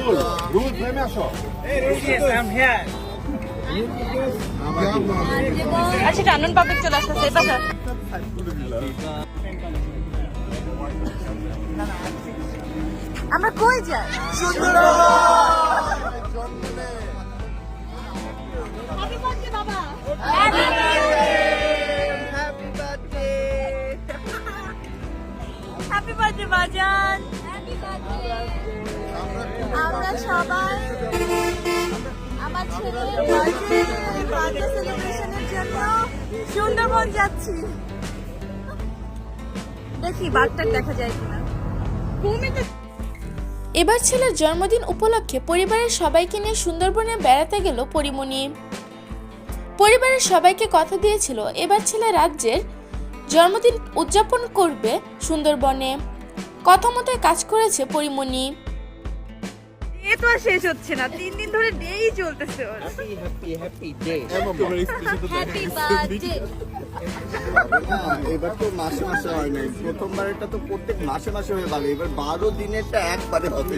Rule rule ফ্রেমে আসো আচ্ছা টানুন পাবলিক চলে আসতেছে পাশে আমরা কই যাই হ্যাপি বার্থডে বাজান আমরা সবাই আমার সুন্দরবন যাচ্ছি। দেখি বাঘটা দেখা যায় কিনা। এবার ছেলের জন্মদিন উপলক্ষে পরিবারের সবাইকে নিয়ে সুন্দরবনে বেড়াতে গেল পরিমণি। পরিবারের সবাইকে কথা দিয়েছিল, এবার ছেলে রাজ্যের জন্মদিন উদযাপন করবে সুন্দরবনে। কথা মতোই কাজ করেছে পরিমণি। এ তো আর শেষ হচ্ছে না তিন দিন ধরে ডেই চলতেছে ওর। হ্যাপি বার্থডে হ্যাঁ, এবার তো মাসে মাসে হয় নাই। প্রথমবারটা তো প্রত্যেক মাসে মাসে হয়ে গেল এবার বারো দিনেরটা একবারে হবে।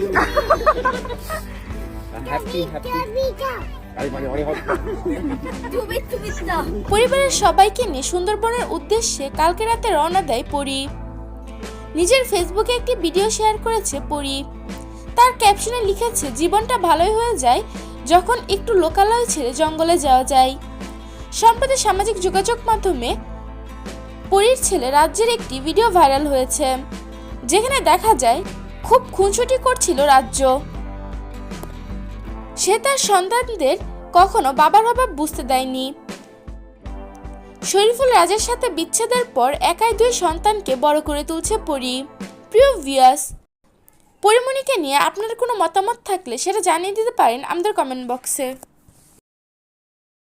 তুমি তুমি পরিবারের সবাইকে নিয়ে সুন্দরবনের উদ্দেশ্যে কালকে রাতে রওনা দেয় পরি। নিজের ফেসবুকে একটি ভিডিও শেয়ার করেছে পরি। তার ক্যাপশনে লিখেছে, জীবনটা ভালোই হয়ে যায় যখন একটু লোকালয় ছেড়ে জঙ্গলে যাওয়া যায়। সম্প্রতি সামাজিক যোগাযোগ মাধ্যমে পরীর ছেলে রাজ্যের একটি ভিডিও ভাইরাল হয়েছে, যেখানে দেখা যায়, খুব খুনসুটি করছিল রাজ্য। সে তার সন্তানদের কখনো বাবার অভাব বুঝতে দেয়নি। শরীফুল রাজার সাথে বিচ্ছেদের পর একাই দুই সন্তানকে বড় করে তুলছে পরি। প্রিয় ভিয়াস পরিমণিকে নিয়ে আপনার কোনো মতামত থাকলে সেটা জানিয়ে দিতে পারেন আমাদের কমেন্ট বক্সে